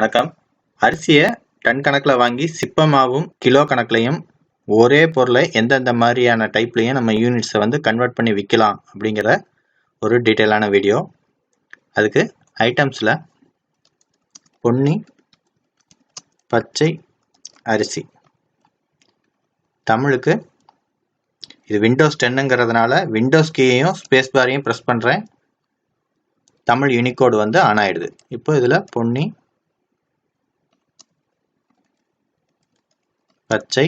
வணக்கம். அரிசியை டன் கணக்கில் வாங்கி சிப்பமாகவும் கிலோ கணக்குலையும் ஒரே பொருளை எந்தெந்த மாதிரியான டைப்லையும் நம்ம யூனிட்ஸை வந்து கன்வெர்ட் பண்ணி விற்கலாம் அப்படிங்கிற ஒரு டீட்டெயிலான வீடியோ அதுக்கு ஐட்டம்ஸில் பொன்னி பச்சை அரிசி. தமிழுக்கு இது விண்டோஸ் டென்னுங்கிறதுனால விண்டோஸ் கீயையும் ஸ்பேஸ் பாரையும் ப்ரெஸ் பண்ணுறேன் தமிழ் யூனிகோடு வந்து ஆன் ஆயிடுது. இப்போ இதில் பொன்னி பச்சை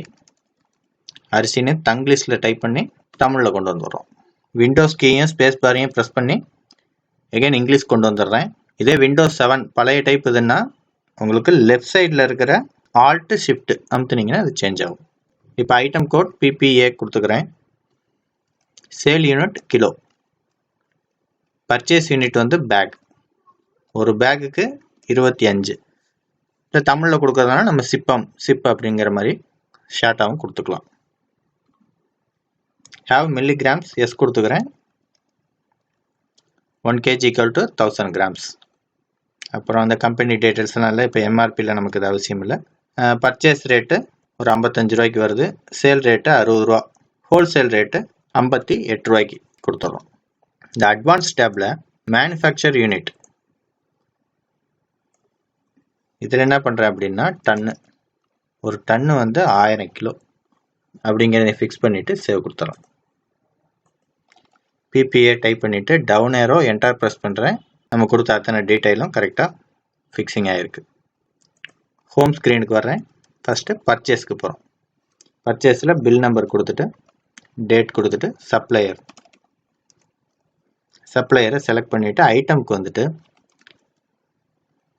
அரிசின்னு தங்கிலீஷில் டைப் பண்ணி தமிழில் கொண்டு வந்துடுறோம். விண்டோஸ் கீயும் ஸ்பேஸ் பாரையும் ப்ரெஸ் பண்ணி எகைன் இங்கிலீஷ் கொண்டு வந்துடுறேன். இதே விண்டோஸ் செவன் பழைய டைப் இதுன்னா உங்களுக்கு லெஃப்ட் சைடில் இருக்கிற ஆல்ட்டு ஷிஃப்ட் அமுத்துனீங்கன்னா அது சேஞ்ச் ஆகும். இப்போ ஐட்டம் கோட் பிபிஏ கொடுத்துக்கிறேன். Sale unit kilo purchase unit வந்து பேக் ஒரு பேக்குக்கு இருபத்தி அஞ்சு. இல்லை தமிழில் கொடுக்குறதுனால நம்ம சிப்பம் சிப் அப்படிங்கிற மாதிரி ஷார்ட்டாகவும் கொடுத்துக்கலாம். ஹாவ் மில்லிகிராம்ஸ் எஸ் கொடுத்துக்கிறேன். One KG equal to thousand grams அப்புறம் அந்த கம்பெனி டீட்டெயில்ஸ்லாம் இல்லை இப்போ எம்ஆர்பியில் நமக்கு இது அவசியம் இல்லை. பர்ச்சேஸ் ரேட்டு ஒரு ஐம்பத்தஞ்சு ரூபாய்க்கு வருது. சேல் ரேட்டு அறுபது ரூபா. ஹோல்சேல் ரேட்டு ஐம்பத்தி எட்டு ரூபாய்க்கு கொடுத்துட்றோம் இந்த அட்வான்ஸ் டேப்பில் மேனுஃபேக்சர் யூனிட் இதில் என்ன பண்ணுறேன் அப்படின்னா டன்னு ஒரு டன்னு வந்து ஆயிரம் கிலோ அப்படிங்கிறத ஃபிக்ஸ் பண்ணிவிட்டு சேவ் கொடுத்துறோம் பிபிஏ டைப் பண்ணிவிட்டு டவுன் ஏரோ என்டர் ப்ரெஸ் பண்ணுறேன் நம்ம கொடுத்த அத்தனை டீட்டெயிலும் கரெக்டாக ஃபிக்ஸிங் ஆகிருக்கு ஹோம் ஸ்க்ரீனுக்கு வர்றேன். ஃபஸ்ட்டு பர்ச்சேஸ்க்கு போகிறோம் பர்ச்சேஸில் பில் நம்பர் கொடுத்துட்டு டேட் கொடுத்துட்டு சப்ளையர் சப்ளையரை செலக்ட் பண்ணிவிட்டு ஐட்டம்க்கு வந்துட்டு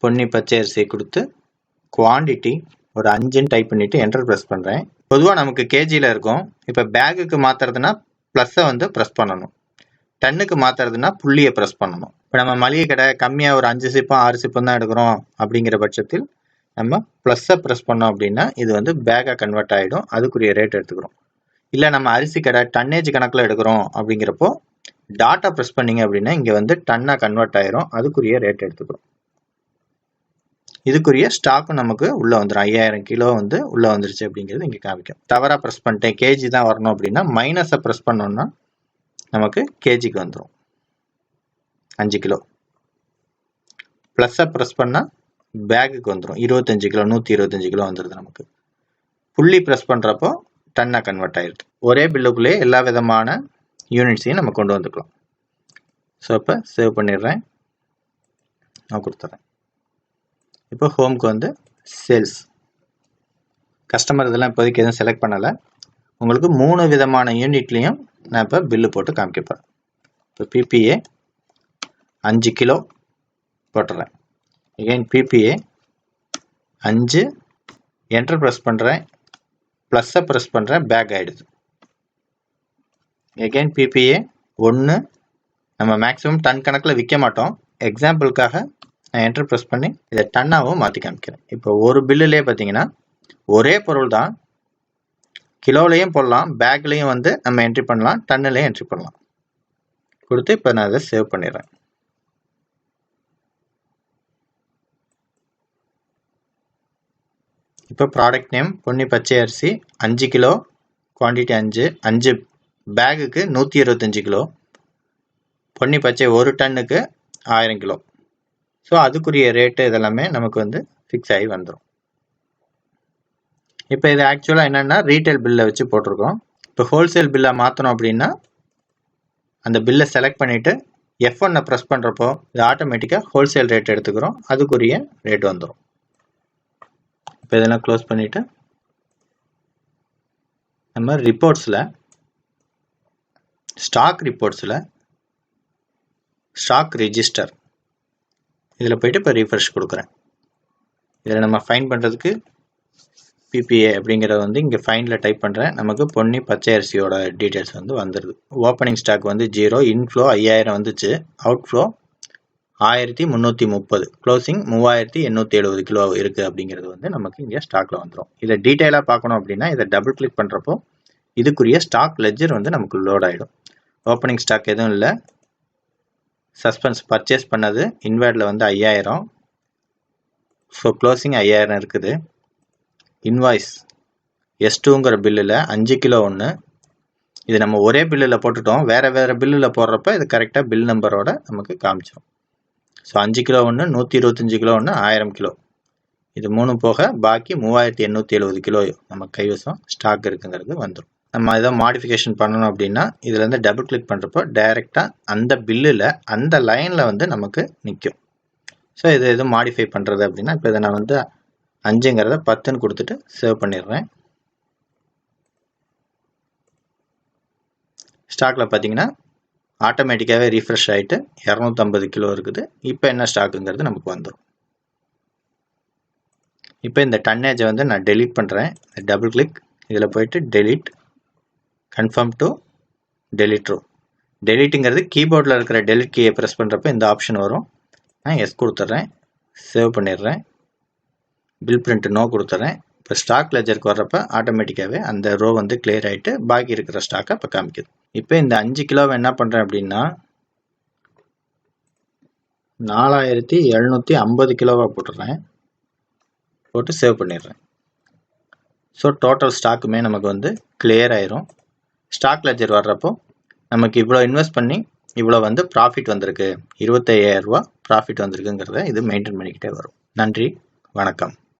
பொன்னி பச்சை அரிசி கொடுத்து குவான்டிட்டி ஒரு அஞ்சுன்னு டைப் பண்ணிவிட்டு என்டர் ப்ரெஸ் பண்ணுறேன் பொதுவாக நமக்கு கேஜியில் இருக்கும். இப்போ பேகுக்கு மாற்றுறதுனா ப்ளஸ்ஸை வந்து ப்ரெஸ் பண்ணணும். டன்னுக்கு மாற்றுறதுனா புள்ளியை ப்ரெஸ் பண்ணணும். இப்போ நம்ம மளிகை கடை கம்மியாக ஒரு அஞ்சு சிப்பம் ஆறு சிப்பம் தான் எடுக்கிறோம் அப்படிங்கிற பட்சத்தில் நம்ம ப்ளஸ்ஸை ப்ரெஸ் பண்ணோம் அப்படின்னா இது வந்து பேக்காக கன்வெர்ட் ஆகிடும் அதுக்குரிய ரேட் எடுத்துக்கிறோம். இல்லை நம்ம அரிசி கடை டன்னேஜ் கணக்கில் எடுக்கிறோம் அப்படிங்கிறப்போ டாட்டா ப்ரெஸ் பண்ணீங்க அப்படின்னா இங்கே வந்து டன்னாக கன்வெர்ட் ஆயிரும். அதுக்குரிய ரேட் எடுத்துக்கிறோம். இதுக்குரிய ஸ்டாக்கும் நமக்கு உள்ளே வந்துடும் ஐயாயிரம் கிலோ வந்து உள்ளே வந்துருச்சு அப்படிங்கிறது இங்கே காமிக்கும். தவறாக ப்ரெஸ் பண்ணிட்டேன். கேஜி தான் வரணும் அப்படின்னா மைனஸை ப்ரெஸ் பண்ணோம்னா நமக்கு கேஜிக்கு வந்துடும் அஞ்சு கிலோ. ப்ளஸ்ஸை ப்ரெஸ் பண்ணால் பேக்குக்கு வந்துடும் இருபத்தஞ்சு கிலோ நூற்றி இருபத்தஞ்சு கிலோ வந்துடுது நமக்கு. புள்ளி ப்ரெஸ் பண்ணுறப்போ டன்னாக கன்வெர்ட் ஆயிடுது ஒரே பில்லுக்குள்ளேயே எல்லா விதமான யூனிட்ஸையும் நம்ம கொண்டு வந்துக்கலாம். ஸோ இப்போ சேவ் பண்ணிடுறேன். நான் கொடுத்துட்றேன் இப்போ ஹோம்க்கு வந்து சேல்ஸ் கஸ்டமர் இதெல்லாம் இப்போதைக்கு எதுவும் செலக்ட் பண்ணலை. உங்களுக்கு மூணு விதமான யூனிட்லேயும் நான் இப்போ பில்லு போட்டு காமிக்கப்பேன் இப்போ பிபிஏ அஞ்சு கிலோ போட்டுறேன். எகைன் பிபிஏ அஞ்சு என்டர் ப்ரெஸ் பண்ணுறேன் ப்ளஸ்ஸை ப்ரெஸ் பண்ணுறேன் பேக் ஆகிடுது எகைன் பிபிஏ ஒன்று நம்ம மேக்ஸிமம் டன் கணக்கில் விற்க மாட்டோம். எக்ஸாம்பிளுக்காக நான் என்டர் ப்ரெஸ் பண்ணி இதை டன்னாகவும் மாற்றி காமிக்கிறேன். இப்போ ஒரு பில்லுலேயே பார்த்தீங்கன்னா ஒரே பொருள் தான். கிலோலையும் போடலாம் பேக்லேயும் வந்து நம்ம என்ட்ரி பண்ணலாம் டன்னுலையும் என்ட்ரி பண்ணலாம். கொடுத்து இப்போ நான் அதை சேவ் பண்ணிடுறேன். இப்போ ப்ராடக்ட் நேம் பொன்னி பச்சை அரிசி அஞ்சு கிலோ குவான்டிட்டி அஞ்சு அஞ்சு பேகுக்கு நூற்றி இருபத்தஞ்சி கிலோ பொன்னி பச்சை ஒரு டன்னுக்கு ஆயிரம் கிலோ. ஸோ அதுக்குரிய ரேட்டு இதெல்லாமே நமக்கு வந்து ஃபிக்ஸ் ஆகி வந்துடும் இப்போ இது ஆக்சுவலாக என்னென்னா ரீட்டைல் பில்லை வச்சு போட்டிருக்கோம். இப்போ ஹோல்சேல் பில்லை மாற்றணும் அப்படின்னா அந்த பில்லை செலக்ட் பண்ணிவிட்டு எஃப் ஒன்னை ப்ரெஸ் பண்ணுறப்போ இது ஆட்டோமேட்டிக்காக ஹோல்சேல் ரேட் எடுத்துக்கிறோம். அதுக்குரிய ரேட் வந்துடும் இப்போ இதெல்லாம் க்ளோஸ் பண்ணிவிட்டு நம்ம ரிப்போர்ட்ஸில் ஸ்டாக் ரிப்போர்ட்ஸில் ஸ்டாக் ரிஜிஸ்டர் இதில் போயிட்டு இப்போ ரீஃப்ரெஷ் கொடுக்குறேன். இதில் நம்ம ஃபைன் பண்ணுறதுக்கு பிபிஏ அப்படிங்கிறத வந்து இங்கே ஃபைனில் டைப் பண்ணுறேன் நமக்கு பொன்னி பச்சை அரிசியோட டீட்டெயில்ஸ் வந்து வந்துடுது. ஓப்பனிங் ஸ்டாக் வந்து ஜீரோ இன்ஃப்ளோ ஐயாயிரம் வந்துச்சு. அவுட்ஃப்ளோ ஆயிரத்தி முந்நூற்றி முப்பது. க்ளோசிங் மூவாயிரத்தி எண்ணூற்றி எழுபது கிலோ இருக்குது அப்படிங்கிறது வந்து நமக்கு இங்கே ஸ்டாக்கில் வந்துடும் இதை டீட்டெயிலாக பார்க்கணும் அப்படின்னா இதை டபுள் கிளிக் பண்ணுறப்போ இதுக்குரிய ஸ்டாக் லெஜர் வந்து நமக்கு லோட் ஆகிடும் ஓப்பனிங் ஸ்டாக் எதுவும் இல்லை. சஸ்பென்ஸ் பர்ச்சேஸ் பண்ணது. இன்வேர்டில் வந்து ஐயாயிரம். ஸோ க்ளோசிங் ஐயாயிரம் இருக்குது. இன்வாய்ஸ் எஸ் டூங்கிற பில்லில் அஞ்சு கிலோ ஒன்று இது நம்ம ஒரே பில்லில் போட்டுட்டோம். வேறு வேறு பில்லில் போடுறப்ப இது கரெக்டாக பில் நம்பரோட நமக்கு காமிச்சிடும் ஸோ அஞ்சு கிலோ ஒன்று நூற்றி இருபத்தஞ்சி கிலோ ஒன்று ஆயிரம் கிலோ. இது மூணு போக பாக்கி மூவாயிரத்தி எண்ணூற்றி எழுபது கிலோ நம்ம கைவசம் ஸ்டாக் இருக்குங்கிறது வந்துடும் நம்ம எதாவது மாடிஃபிகேஷன் பண்ணணும் அப்படின்னா இதுலேருந்து டபுள் கிளிக் பண்ணுறப்போ டைரெக்டாக அந்த பில்லில் அந்த லைனில் வந்து நமக்கு நிற்கும் ஸோ இது எதுவும் மாடிஃபை பண்ணுறது அப்படின்னா இப்போ இதை நான் வந்து அஞ்சுங்கிறத பத்துன்னு கொடுத்துட்டு சேவ் பண்ணிடுறேன். ஸ்டாக்கில் பார்த்தீங்கன்னா ஆட்டோமேட்டிக்காகவே ரீஃப்ரெஷ் ஆகிட்டு இரநூத்தம்பது கிலோ இருக்குது. இப்போ என்ன ஸ்டாக்குங்கிறது நமக்கு வந்துடும் இப்போ இந்த டன்னேஜை வந்து நான் டெலிட் பண்ணுறேன் டபுள் கிளிக் இதில் போயிட்டு delete confirm to delete row டெலிட்டுங்கிறது கீபோர்டில் இருக்கிற டெலிட் கீயை ப்ரெஸ் பண்ணுறப்ப இந்த ஆப்ஷன் வரும். நான் எஸ் கொடுத்துட்றேன். சேவ் பண்ணிடுறேன். பில் பிரிண்ட் நோ கொடுத்துட்றேன். இப்போ ஸ்டாக் லெஜருக்கு வர்றப்ப ஆட்டோமேட்டிக்காகவே அந்த ரோ வந்து கிளியர் ஆகிட்டு பாக்கி இருக்கிற ஸ்டாக்கை இப்போ காமிக்குது. இப்போ இந்த அஞ்சு கிலோவை என்ன பண்ணுறேன் அப்படின்னா நாலாயிரத்தி எழுநூற்றி ஐம்பது கிலோவாக போட்டுடுறேன். போட்டு சேவ் பண்ணிடுறேன். ஸோ டோட்டல் ஸ்டாக்குமே நமக்கு வந்து கிளியர் ஆயிரும். ஸ்டாக் லெஜர் வர்றப்போ நமக்கு இவ்வளோ இன்வெஸ்ட் பண்ணி இவ்வளோ வந்து ப்ராஃபிட் வந்திருக்கு. இருபத்தையாயிரம் ரூபா ப்ராஃபிட் வந்திருக்குங்கிறத இது மெயின்டைன் பண்ணிக்கிட்டே வரும். நன்றி வணக்கம்.